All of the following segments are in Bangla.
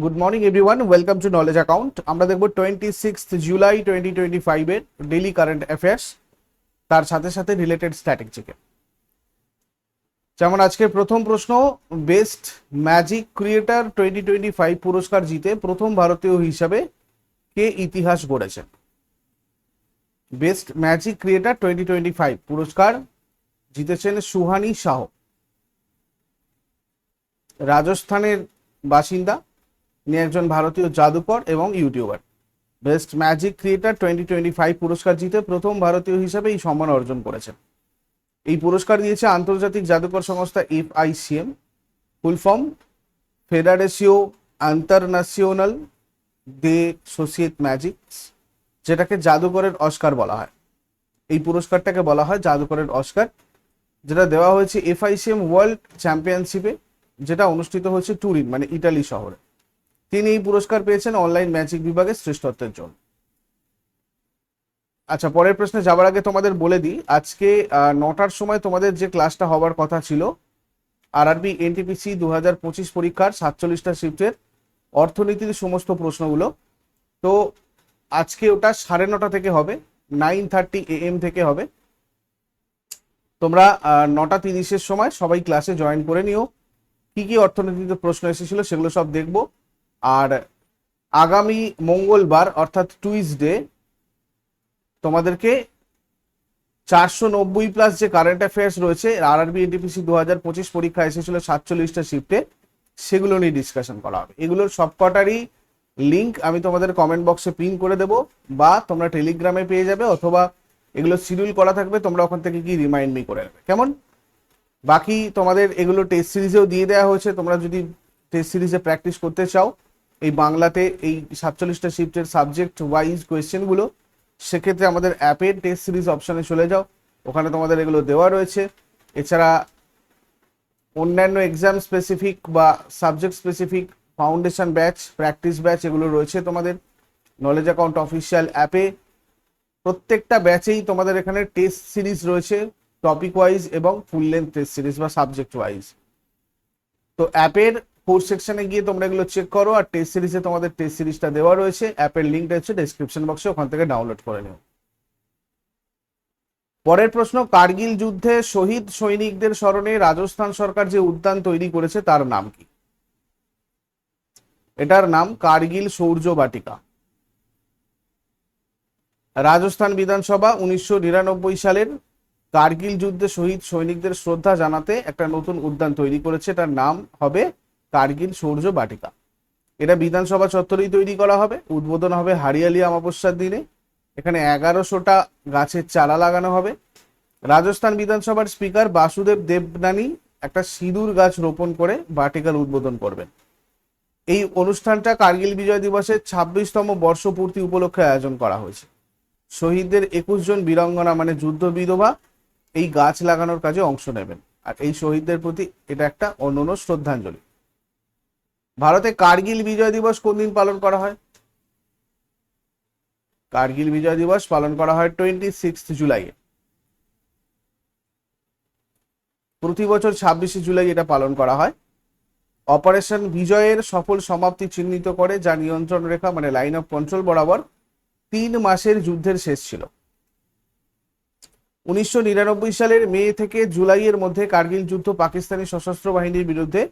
Good morning everyone welcome to knowledge account আমরা দেখব twenty six July twenty twenty ফাইভের ডেলি কারেন্ট অ্যাফেয়ার্স তার সাথে সাথে রিলেটেড স্ট্র্যাটেজিকে যেমন আজকে প্রথম প্রশ্ন best magic creator twenty twenty five পুরস্কার জিতে প্রথম ভারতীয় হিসাবে কে ইতিহাস গড়েছেন best magic creator twenty twenty five পুরস্কার জিতেছেন সুহানি শাহ রাজস্থানের বাসিন্দা ইনি একজন ভারতীয় জাদুকর এবং YouTuber. Best magic creator twenty twenty five পুরস্কার জিতে প্রথম ভারতীয় হিসাবে এই সম্মান অর্জন করেছেন। এই পুরস্কার দিয়েছে আন্তর্জাতিক জাদুকর সংস্থা F I C M form, Federation Internationale des Societes Magiques, যেটাকে জাদুকরের অস্কার বলা হয়। এই পুরস্কারটাকে বলা হয় জাদুকরের অস্কার, যেটা দেওয়া হয়েছে এফআইসিএম ওয়ার্ল্ড চ্যাম্পিয়নশিপে, যেটা অনুষ্ঠিত হয়েছে টুরিন মানে ইটালি শহরে। তিনি এই পুরস্কার পেয়েছেন অনলাইন ম্যাজিক বিভাগে শ্রেষ্ঠত্বের জন্য। আচ্ছা পরের প্রশ্নে যাওয়ার আগে তোমাদের বলে দিই, আজকে নটার সময় তোমাদের যে ক্লাসটা হওয়ার কথা ছিল আরআরবি এনটিপিসি দু হাজার পঁচিশ পরীক্ষার সাতচল্লিশটা শিফটের অর্থনীতির সমস্ত প্রশ্নগুলো। তো আজকে ওটা সাড়ে নটা থেকে হবে নাইন থার্টি এএম থেকে হবে। তোমরা নটা তিরিশের সময় সবাই ক্লাসে জয়েন করে নিও। কি কি অর্থনীতিতে প্রশ্ন এসেছিল সেগুলো সব দেখব। আর আগামী মঙ্গলবার, অর্থাৎ টুইসডে তোমাদেরকে চারশো নব্বই প্লাস যে কারেন্ট অ্যাফেয়ার্স রয়েছে আরআরবি এনটিপিসি দু হাজার পঁচিশ পরীক্ষা এসেছিল সাতচল্লিশটা শিফটে সেগুলো নিয়ে ডিসকাশন করা হবে। এগুলোর সবকটারই লিঙ্ক আমি তোমাদের কমেন্ট বক্সে পিন করে দেবো, বা তোমরা টেলিগ্রামে পেয়ে যাবে, অথবা এগুলো শিডিউল করা থাকবে, তোমরা ওখান থেকে কি রিমাইন্ড মি করে নেবে। কেমন? বাকি তোমাদের এগুলো টেস্ট সিরিজেও দিয়ে দেওয়া হয়েছে, তোমরা যদি টেস্ট সিরিজে প্র্যাকটিস করতে চাও এই বাংলাতে এই সাতচল্লিশটা শিফটের সাবজেক্ট ওয়াইজ কোয়েশ্চেনগুলো সেক্ষেত্রে আমাদের অ্যাপের টেস্ট সিরিজ অপশানে চলে যাও। ওখানে তোমাদের এগুলো দেওয়া রয়েছে। এছাড়া অন্যান্য এক্সাম স্পেসিফিক বা subject specific foundation batch practice batch এগুলো রয়েছে তোমাদের। নলেজ অ্যাকাউন্ট অফিসিয়াল অ্যাপে প্রত্যেকটা ব্যাচেই তোমাদের এখানে টেস্ট সিরিজ রয়েছে টপিক ওয়াইজ এবং ফুল লেন্থ টেস্ট সিরিজ বা সাবজেক্ট ওয়াইজ তো অ্যাপের কোর্স সেকশনে গিয়ে তোমরা এগুলো চেক করো আর টেস্ট সিরিজে তোমাদের টেস্ট সিরিজটা দেওয়া রয়েছে। অ্যাপের লিঙ্কটা হচ্ছে ডেসক্রিপশন বক্সে ওখান থেকে ডাউনলোড করে নিও। পরের প্রশ্ন, কার্গিল যুদ্ধে শহীদ সৈনিকদের স্মরণে রাজস্থান সরকার যে উদ্যান তৈরি করেছে, তার নাম কি? এটার নাম কার্গিল সৌর্য বাটিকা। রাজস্থান বিধানসভা উনিশশো নিরানব্বই সালের কার্গিল যুদ্ধে শহীদ সৈনিকদের শ্রদ্ধা জানাতে একটা নতুন উদ্যান তৈরি করেছে, এটার নাম হবে কার্গিল, সৌর্য, বাটিকা। এটা বিধানসভা চত্বরেই তৈরি করা হবে। উদ্বোধন হবে হারিয়ালি অমাবস্যার দিনে। এখানে এগারোশোটা গাছের চারা লাগানো হবে। রাজস্থান বিধানসভার স্পিকার বাসুদেব দেবনানি একটা সিঁদুর গাছ রোপণ করে বাটিকার উদ্বোধন করবেন। এই অনুষ্ঠানটা কার্গিল বিজয় দিবসের ছাব্বিশতম বর্ষপূর্তি উপলক্ষে আয়োজন করা হয়েছে। শহীদদের একুশ জন বীরাঙ্গনা মানে যুদ্ধ বিধবা, এই গাছ লাগানোর কাজে অংশ নেবেন। আর এই শহীদদের প্রতি এটা একটা অনন্য শ্রদ্ধাঞ্জলি। ভারতে কার্গিল বিজয় দিবস কোন দিন পালন করা হয়? কার্গিল বিজয় দিবস পালন করা হয় টোয়েন্টি সিক্স জুলাইয়ে। প্রতি বছর ছাব্বিশে জুলাই এটা পালন করা হয়। অপারেশন বিজয়ের সফল সমাপ্তি চিহ্নিত করে, যা নিয়ন্ত্রণ রেখা মানে লাইন অফ কন্ট্রোল বরাবর তিন মাসের যুদ্ধের শেষ ছিল। উনিশশো নিরানব্বই সালের মে থেকে জুলাইয়ের মধ্যে কার্গিল যুদ্ধ পাকিস্তানি সশস্ত্র বাহিনীর বিরুদ্ধে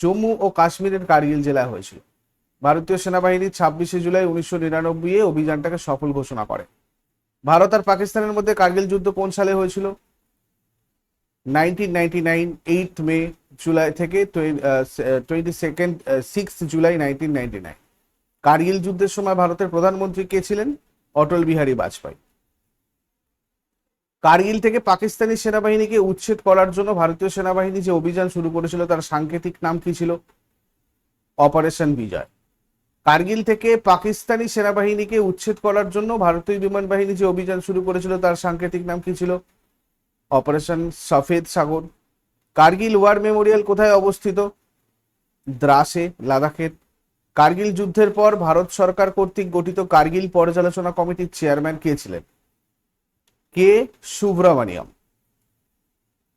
জম্মু ও কাশ্মীরের কার্গিল জেলায় হয়েছিল। ভারতীয় সেনাবাহিনী ছাব্বিশে জুলাই উনিশশো নিরানব্বই এ অভিযানটাকে সফল ঘোষণা করে। ভারত আর পাকিস্তানের মধ্যে কার্গিল যুদ্ধ কোন সালে হয়েছিল? Nineteen ninety nine eight May July থেকে twenty second six July nineteen ninety nine Kargil যুদ্ধের সময় ভারতের প্রধানমন্ত্রী কে ছিলেন? অটল বিহারী বাজপেয়ী। কার্গিল থেকে পাকিস্তানি সেনাবাহিনীকে উচ্ছেদ করার জন্য ভারতীয় সেনাবাহিনী যে অভিযান শুরু করেছিল, তার সাংকেতিক নাম কি ছিল? অপারেশন বিজয়। কার্গিল থেকে পাকিস্তানি সেনাবাহিনীকে উচ্ছেদ করার জন্য ভারতীয় বিমান বাহিনী যে অভিযান শুরু করেছিল, তার সাংকেতিক নাম কি ছিল? Operation Safed Sagar. Kargil war memorial কোথায় অবস্থিত? দ্রাসে, লাদাখের। কার্গিল যুদ্ধের পর ভারত সরকার কর্তৃক গঠিত কার্গিল পর্যালোচনা কমিটির চেয়ারম্যান কে ছিলেন? কে সুব্রমণিয়ম?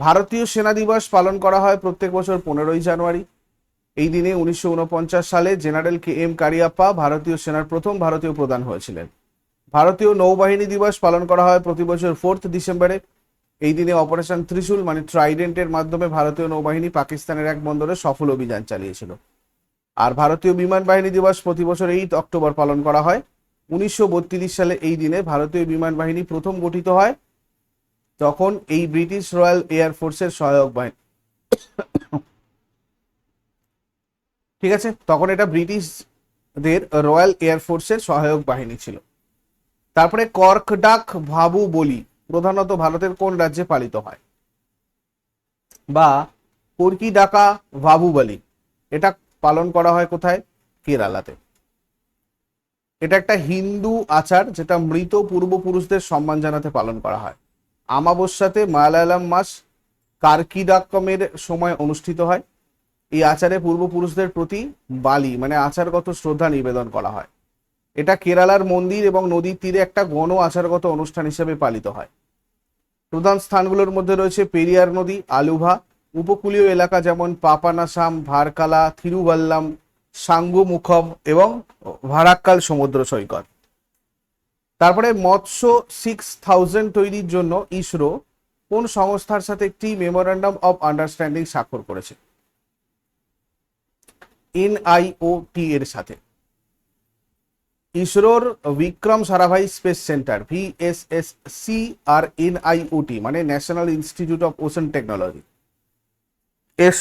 ভারতীয় সেনা দিবস পালন করা হয় প্রত্যেক বছর পনেরোই জানুয়ারি। এই দিনে উনিশশো উনপঞ্চাশ সালে জেনারেল কে এম কারিয়াপ্পা ভারতীয় সেনার প্রথম ভারতীয় প্রধান হয়েছিলেন। ভারতীয় নৌবাহিনী দিবস পালন করা হয় প্রতি বছর ফোর্থ ডিসেম্বরে। এই দিনে অপারেশন ত্রিশূল মানে ট্রাইডেন্টের মাধ্যমে ভারতীয় নৌবাহিনী পাকিস্তানের এক বন্দরে সফল অভিযান চালিয়েছিল। আর ভারতীয় বিমান বাহিনী দিবস প্রতি বছর এইট অক্টোবর পালন করা হয়। উনিশশো বত্রিশ সালে এই দিনে ভারতীয় বিমান বাহিনী প্রথম গঠিত হয় তখন এই ব্রিটিশ রয়্যাল এয়ার ফোর্সের সহায়ক বাহিনী। ঠিক আছে? তখন এটা ব্রিটিশদের রয়্যাল এয়ার ফোর্সের সহায়ক বাহিনী ছিল। তারপরে কর্কডাক ভাবু বলি প্রধানত ভারতের কোন রাজ্যে পালিত হয়? বা কর্কি ডাকা ভাবু বলি, এটা পালন করা হয় কোথায়? কেরালাতে। এটা একটা হিন্দু আচার যেটা মৃত পূর্বপুরুষদের সম্মান জানাতে পালন করা হয়। আমাবস্যাতে মালায়ালাম মাস কার্কিডাক্কমের সময় অনুষ্ঠিত হয়। এই আচারে পূর্বপুরুষদের প্রতি বালি মানে আচারগত শ্রদ্ধা নিবেদন করা হয়। এটা কেরালার মন্দির এবং নদীর তীরে একটা গণ আচারগত অনুষ্ঠান হিসেবে পালিত হয়। প্রধান স্থানগুলোর মধ্যে রয়েছে পেরিয়ার নদী, আলুভা, উপকূলীয় এলাকা যেমন পাপানাসাম, ভারকালা, থিরুভাল্লাম সাঙ্গুমুখম এবং ভারাক্কাল সমুদ্র সৈকত। তারপরে মৎস্য সিক্স থাউজেন্ড তৈরির জন্য ইসরো কোন সংস্থার সাথে একটি মেমোরান্ডাম অফ আন্ডারস্ট্যান্ডিং স্বাক্ষর করেছে? এনআইওটি এর সাথে। ইসরোর Vikram Sarabhai space centre VSSC আর এনআইওটি মানে national institute of ocean technology S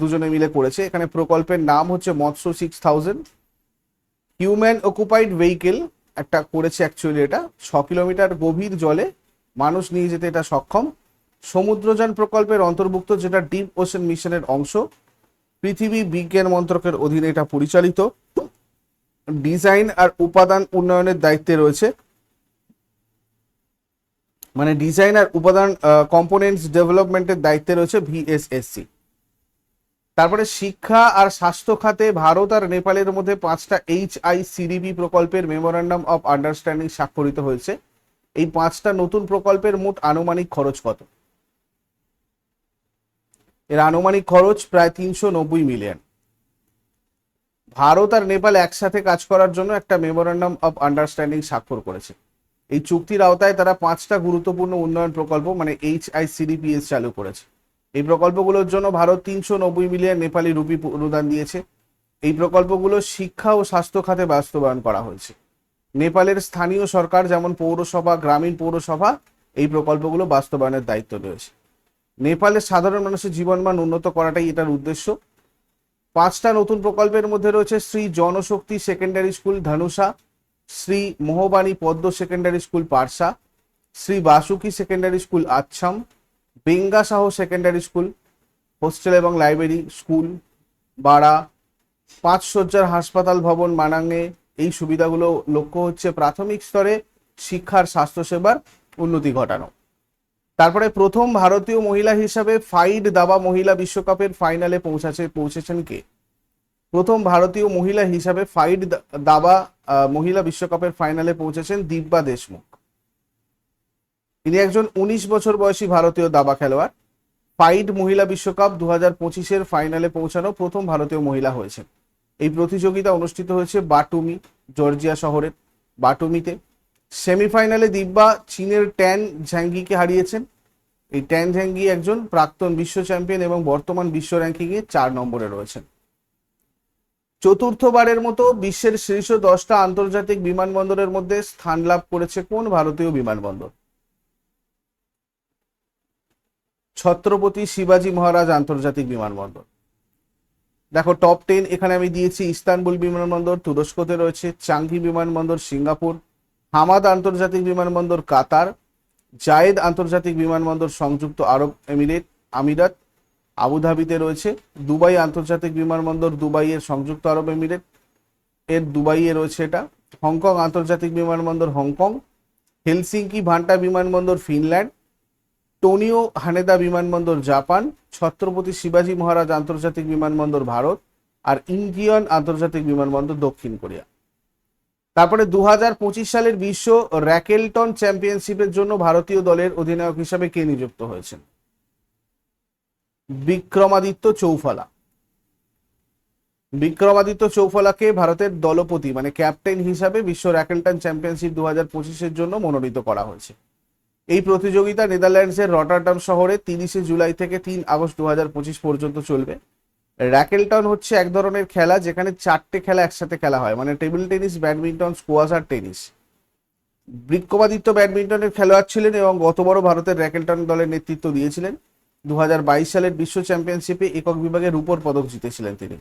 দুজনে মিলে করেছে। এখানে প্রকল্পের নাম হচ্ছে Matsya six thousand human occupied vehicle একটা করেছে অ্যাকচুয়ালি এটা। ছ কিলোমিটার গভীর জলে মানুষ নিয়ে যেতে এটা সক্ষম। সমুদ্রযান প্রকল্পের অন্তর্ভুক্ত যেটা ডিপ ওশন মিশনের অংশ। পৃথিবী বিজ্ঞান মন্ত্রকের অধীনে এটা পরিচালিত। ডিজাইন আর উপাদান উন্নয়নের দায়িত্বে রয়েছে। মানে ডিজাইন আর উপাদান কম্পোনেন্টস ডেভেলপমেন্টের দায়িত্বে রয়েছে ভিএসএসসি। তারপরে শিক্ষা আর স্বাস্থ্য খাতে ভারত আর নেপালের মধ্যে পাঁচটা এইচ আই সিডিপি প্রকল্পের মেমোরান্ডাম অফ আন্ডারস্ট্যান্ডিং স্বাক্ষরিত হয়েছে। এই পাঁচটা নতুন প্রকল্পের মোট আনুমানিক খরচ কত? এর আনুমানিক খরচ প্রায় তিনশো নব্বই মিলিয়ন। ভারত আর নেপাল একসাথে কাজ করার জন্য একটা মেমোরান্ডাম অফ আন্ডারস্ট্যান্ডিং স্বাক্ষর করেছে। এই চুক্তির আওতায় তারা পাঁচটা গুরুত্বপূর্ণ উন্নয়ন প্রকল্প মানে এইচ আই সিডিপিএস চালু করেছে। এই প্রকল্পগুলোর জন্য ভারত তিনশো নব্বই মিলিয়ন নেপালি রুপি অনুদান দিয়েছে। এই প্রকল্পগুলো শিক্ষা ও স্বাস্থ্য খাতে বাস্তবায়ন করা হয়েছে। নেপালের স্থানীয় সরকার যেমন পৌরসভা, গ্রামীণ পৌরসভা, এই প্রকল্পগুলো বাস্তবায়নের দায়িত্ব রয়েছে। নেপালের সাধারণ মানুষের জীবনমান উন্নত করাটাই এটার উদ্দেশ্য। পাঁচটা নতুন প্রকল্পের মধ্যে রয়েছে Shri Janashakti secondary school Dhanusha, Shri Mohabani Padma secondary school Parsa Shri Basuki secondary school Achham Benga Shah secondary school hostel এবং লাইব্রেরি স্কুল বাড়া পাঁচ শয্যার হাসপাতাল ভবন মানাঙ্গে এই সুবিধাগুলো লক্ষ্য হচ্ছে প্রাথমিক স্তরে শিক্ষার স্বাস্থ্যসেবার উন্নতি ঘটানো। তারপরে প্রথম ভারতীয় মহিলা হিসাবে ফাইড দাবা মহিলা বিশ্বকাপের ফাইনালে পৌঁছাছে, পৌঁছেছেন কে? প্রথম ভারতীয় মহিলা হিসাবে ফাইড দাবা মহিলা বিশ্বকাপের ফাইনালে পৌঁছেছেন দিব্যা দেশমুখ। তিনি একজন উনিশ বছর বয়সী ভারতীয় দাবা খেলোয়াড়। ফাইড মহিলা বিশ্বকাপ দু হাজার পঁচিশের ফাইনালে পৌঁছানো প্রথম ভারতীয় মহিলা হয়েছেন। এই প্রতিযোগিতা অনুষ্ঠিত হয়েছে বাটুমি, জর্জিয়া শহরের বাটুমিতে সেমিফাইনালে দিব্যা চীনের ট্যান ঝ্যাঙ্গিকে হারিয়েছেন। এই ট্যান ঝ্যাঙ্গি একজন প্রাক্তন বিশ্ব চ্যাম্পিয়ন এবং বর্তমান বিশ্ব র্যাঙ্কিংয়ে চার নম্বরে রয়েছেন। চতুর্থবারের মতো বিশ্বের শীর্ষ দশটা আন্তর্জাতিক বিমানবন্দরের মধ্যে স্থান লাভ করেছে কোন ভারতীয় বিমানবন্দর? ছত্রপতি শিবাজি মহারাজ আন্তর্জাতিক বিমানবন্দর। দেখো টপ টেন এখানে আমি দিয়েছি ইস্তানবুল বিমানবন্দর, তুরস্কতে রয়েছে চাঙ্গি বিমানবন্দর, সিঙ্গাপুর, হামাদ আন্তর্জাতিক বিমানবন্দর, কাতার, জায়েদ আন্তর্জাতিক বিমানবন্দর, সংযুক্ত আরব এমিরেট আমিরাত, আবুধাবিতে রয়েছে দুবাই আন্তর্জাতিক বিমানবন্দর, দুবাইয়ের সংযুক্ত আরব এমিরেট এর দুবাইয়ে রয়েছে এটা, হংকং আন্তর্জাতিক বিমানবন্দর, হংকং, হেলসিঙ্কি ভান্টা বিমানবন্দর, ফিনল্যান্ড টোনিও হানেদা বিমানবন্দর, জাপান, ছত্রপতি শিবাজি মহারাজ আন্তর্জাতিক বিমানবন্দর, ভারত আর ইন্ডিয়ন আন্তর্জাতিক বিমানবন্দর, দক্ষিণ কোরিয়া। তারপরে দুহাজার পঁচিশ সালের বিশ্ব র্যাকেলটন চ্যাম্পিয়নশিপের জন্য ভারতীয় দলের অধিনায়ক হিসাবে কে নিযুক্ত হয়েছেন? বিক্রমাদিত্য চৌফালা। বিক্রমাদিত্য চৌফলাকে ভারতের দলপতি মানে ক্যাপ্টেন হিসাবে বিশ্ব র্যাকেলটন চ্যাম্পিয়নশিপ দু হাজার পঁচিশের জন্য মনোনীত করা হয়েছে। এই প্রতিযোগিতা নেদারল্যান্ডসের রটারডাম শহরে তিরিশে জুলাই থেকে তিন আগস্ট দু হাজার পঁচিশ পর্যন্ত চলবে। র্যাকেলটন হচ্ছে এক ধরনের খেলা যেখানে চারটে খেলা একসাথে খেলা হয় মানে টেবিল টেনিস, ব্যাডমিন্টন, স্কোয়াশ আর টেনিস। বৃক্ষবাদিত্য ব্যাডমিন্টনের খেলোয়াড় ছিলেন এবং গত গতবারও ভারতের র্যাকেলটন দলের নেতৃত্ব দিয়েছিলেন। দু হাজার বাইশ সালের বিশ্ব চ্যাম্পিয়নশিপে একক বিভাগে রূপোর পদক জিতেছিলেন তিনি।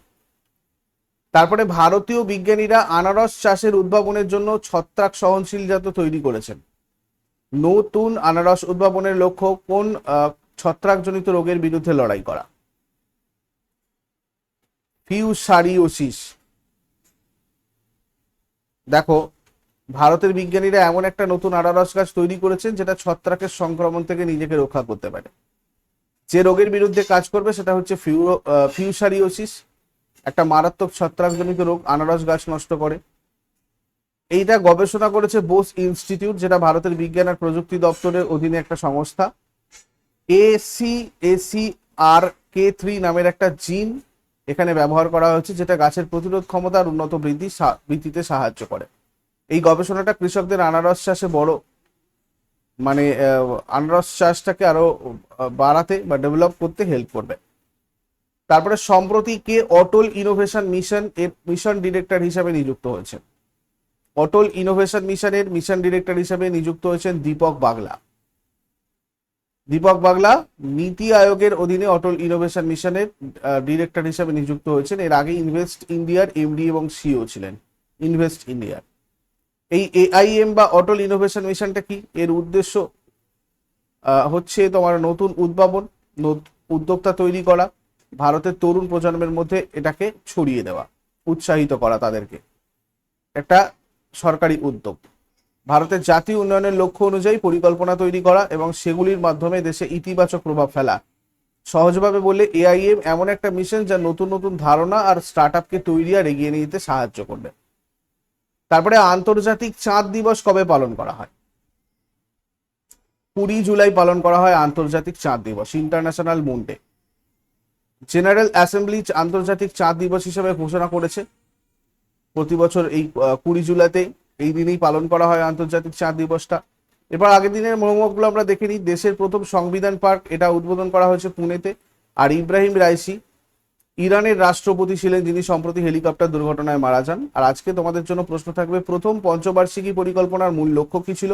তারপরে ভারতীয় বিজ্ঞানীরা আনারস চাষের উদ্ভাবনের জন্য ছত্রাক সহনশীল জাত তৈরি করেছেন। নতুন আনারস উদ্ভাবনের লক্ষ্য কোন ছত্রাকজনিত রোগের বিরুদ্ধে লড়াই করা? ফিউসারিওসিস। দেখো, ভারতের বিজ্ঞানীরা এমন একটা নতুন আনারস গাছ তৈরি করেছেন যেটা ছত্রাকের সংক্রমণ থেকে নিজেকে রক্ষা করতে পারে। যে রোগের বিরুদ্ধে কাজ করবে সেটা হচ্ছে ফিউরো ফিউসারিওসিস। একটা মারাত্মক ছত্রাকজনিত রোগ আনারস গাছ নষ্ট করে। এইটা গবেষণা করেছে বোস ইনস্টিটিউট, যেটা ভারতের বিজ্ঞান আর প্রযুক্তি দপ্তরের অধীনে একটা সংস্থা। AC AC R K three নামের একটা জিন এখানে ব্যবহার করা হয়েছে, যেটা গাছের প্রতিরোধ ক্ষমতা আর উন্নত বৃদ্ধি বৃদ্ধিতে সাহায্য করে। এই গবেষণাটা কৃষকদের আনারস চাষে বড় মানে আনারস চাষটাকে আরও বাড়াতে বা ডেভেলপ করতে হেল্প করবে। তারপরে সম্প্রতি কে অটল ইনোভেশন মিশন এর মিশন ডিরেক্টর হিসাবে নিযুক্ত হয়েছেন। অটল ইনোভেশন মিশনের মিশন ডিরেক্টর হিসাবে নিযুক্ত হয়েছেন দীপক বাগলা। দীপক বাগলা নীতি আয়োগের অধীনে অটল ইনোভেশন মিশনের ডিরেক্টর হিসাবে নিযুক্ত হয়েছেন। এর আগে ইনভেস্ট ইন্ডিয়ার এমডি এবং সিও ছিলেন। ইনভেস্ট ইন্ডিয়ার। এই এআইএম বা অটল ইনোভেশন মিশনটা কি? এর উদ্দেশ্য হচ্ছে তোমার নতুন উদ্ভাবন উদ্যোক্তা তৈরি করা, ভারতের তরুণ প্রজন্মের মধ্যে এটাকে ছড়িয়ে দেওয়া, উৎসাহিত করা তাদেরকে। একটা সরকারি উদ্যোগ। ভারতের জাতীয় উন্নয়নের লক্ষ্য অনুযায়ী পরিকল্পনা তৈরি করা এবং সেগুলির মাধ্যমে দেশে ইতিবাচক প্রভাব ফেলা। সহজভাবে বললে এআইএম এমন একটা মিশন যা নতুন নতুন ধারণা আর স্টার্ট আপকে তৈরি আর এগিয়ে নিয়ে সাহায্য করবে। তারপরে আন্তর্জাতিক চাঁদ দিবস কবে পালন করা হয়? কুড়ি জুলাই পালন করা হয় আন্তর্জাতিক চাঁদ দিবস international moon day general assembly আন্তর্জাতিক চাঁদ দিবস হিসেবে ঘোষণা করেছে। প্রতি বছর এই কুড়ি জুলাইতে এই দিনেই পালন করা হয় আন্তর্জাতিক চাঁদ দিবসটা। এবার আগের দিনের মহম্মদগুলো আমরা দেখে নিই। দেশের প্রথম সংবিধান পার্ক এটা উদ্বোধন করা হয়েছে পুনেতে। আর ইব্রাহিম রাইসি ইরানের রাষ্ট্রপতি ছিলেন যিনি সম্প্রতি হেলিকপ্টার দুর্ঘটনায় মারা যান। আর আজকে তোমাদের জন্য প্রশ্ন থাকবে, প্রথম পঞ্চবার্ষিকী পরিকল্পনার মূল লক্ষ্য কি ছিল?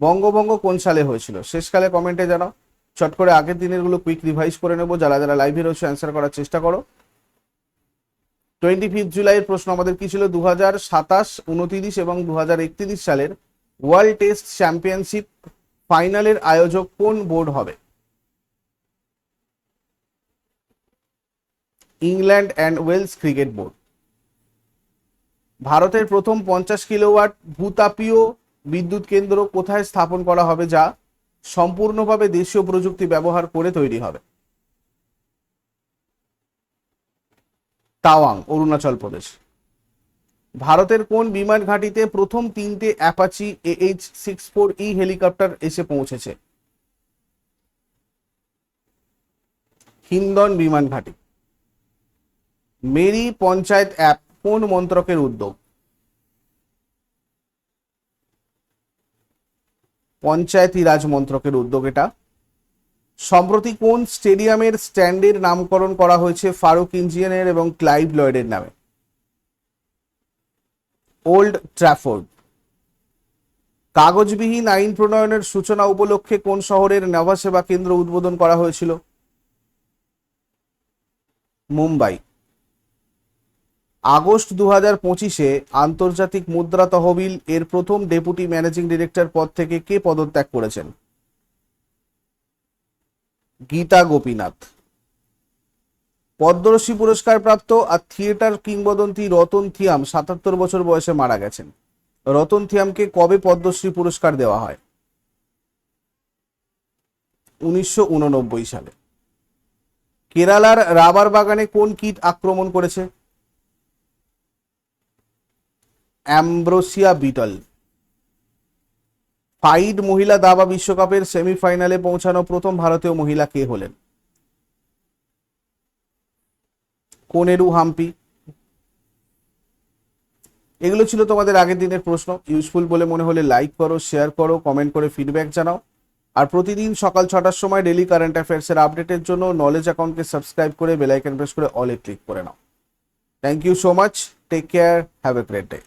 বঙ্গভঙ্গ কোন সালে হয়েছিল? শেষকালে কমেন্টে জানাও। চট করে আগের দিনেরগুলো কুইক রিভাইজ করে নেব। যারা যারা লাইভে রয়েছে অ্যান্সার করার চেষ্টা করো। টোয়েন্টি ফিফথ জুলাইয়ের প্রশ্ন, আমাদের কি ছিল? দু হাজার সাতাশ, উনতিরিশ এবং দু হাজার একত্রিশ সালের ওয়ার্ল্ড টেস্ট চ্যাম্পিয়নশিপ ফাইনালের আয়োজক কোন বোর্ড হবে? England and Wales cricket board. ভারতের প্রথম পঞ্চাশ কিলোওয়াট ভূতাপীয় বিদ্যুৎ কেন্দ্র কোথায় স্থাপন করা হবে? যা সম্পূর্ণভাবে দেশীয় প্রযুক্তি ব্যবহার করে তৈরি হবে। তাওয়াং, অরুণাচল প্রদেশ। ভারতের কোন বিমান ঘাঁটিতে প্রথম তিনটে Apache H six four E helicopter এসে পৌঁছেছে? হিন্দন বিমান ঘাঁটি। মেরি পঞ্চায়েত অ্যাপ, কোন মন্ত্রকের উদ্যোগ? পঞ্চায়েতি রাজ মন্ত্রকের উদ্যোগ এটা। সম্প্রতি কোন স্টেডিয়ামের স্ট্যান্ডের নামকরণ করা হয়েছে ফারুক ইঞ্জিয়ানের এবং ক্লাইভ লয়েডের নামে? Old Trafford. কাগজবিহীন আইন প্রণয়নের সূচনা উপলক্ষে কোন শহরের নেভা সেবা কেন্দ্র উদ্বোধন করা হয়েছিল? মুম্বাই। আগস্ট দু হাজার পঁচিশে আন্তর্জাতিক মুদ্রা তহবিল এর প্রথম ডেপুটি ম্যানেজিং ডিরেক্টর পদ থেকে কে পদত্যাগ করেছেন? গীতা গোপীনাথ। পদ্মশ্রী পুরস্কার প্রাপ্ত আর থিয়েটার কিংবদন্তি রতন থিয়াম সাতাত্তর বছর বয়সে মারা গেছেন। রতন থিয়ামকে কবে পদ্মশ্রী পুরস্কার দেওয়া হয়? উনিশশো উননব্বই সালে। কেরালার রাবার বাগানে কোন কীট আক্রমণ করেছে? Ambrosia beetle. ফাইড মহিলা দাবা বিশ্বকাপের সেমিফাইনালে পৌঁছানো প্রথম ভারতীয় মহিলা কে হলেন? কোনেরু হাম্পি। এগুলো ছিল তোমাদের আগের দিনের প্রশ্ন। ইউজফুল বলে মনে হলে লাইক করো শেয়ার করো কমেন্ট করে ফিডব্যাক জানাও। আর প্রতিদিন সকাল ছটার সময় ডেলি কারেন্ট অ্যাফেয়ার্সের আপডেটের জন্য নলেজ অ্যাকাউন্টকে সাবস্ক্রাইব করে বেলাইকন প্রেস করে অলে ক্লিক করে নাও। Thank you so much take care have a great day